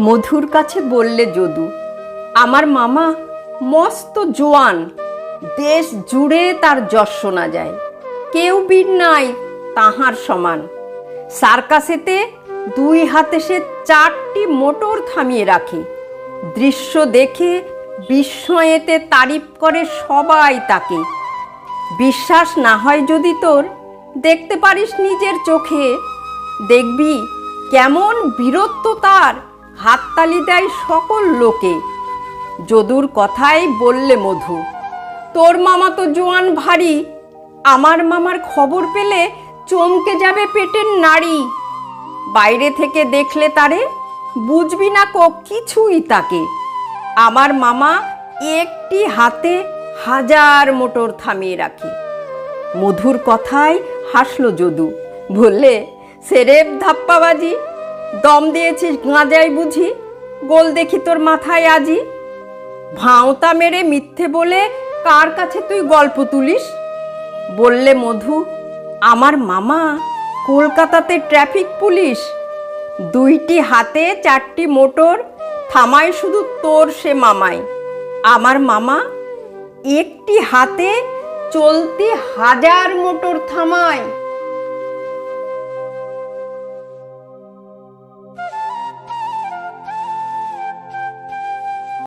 মধুর কাছে বললে যদু, আমার মামা মস্ত জোয়ান, দেশ জুড়ে তার যশ শোনা যায়। কেউ বীর নাই তাহার সমান। সার্কাসেতে দুই হাতে সে চারটি মোটর থামিয়ে রাখে। দৃশ্য দেখে বিস্ময়েতে তারিফ করে সবাই তাকে। বিশ্বাস না হয় যদি তোর, দেখতে পারিস নিজের চোখে। দেখবি কেমন বীরত্ব তার। হাততালি দেয় সকল লোকে। যদুর কথাই বললে মধু, তোর মামা তো জোয়ান ভারী, আমার মামার খবর পেলে চমকে যাবে পেটের নাড়ি বাইরে থেকে দেখলে তারে, বুঝবি না কো কিছুই তাকে। আমার মামা একটি হাতে হাজার মোটর থামিয়ে রাখে। মধুর কথায় হাসলো যদু, বললে, সেরেব ধাপ্পাবাজি দম দিয়েছিস গাঁজায় বুঝি? গোল দেখি তোর মাথায় আজি? ভাঁওতা মেরে মিথ্যে বলে কার কাছে তুই গল্প তুলিস? বললে মধু, আমার মামা কলকাতাতে ট্রাফিক পুলিশ। দুইটি হাতে চারটি মোটর থামায় শুধু তোর সে মামাই। আমার মামা একটি হাতে চলতি হাজার মোটর থামায়।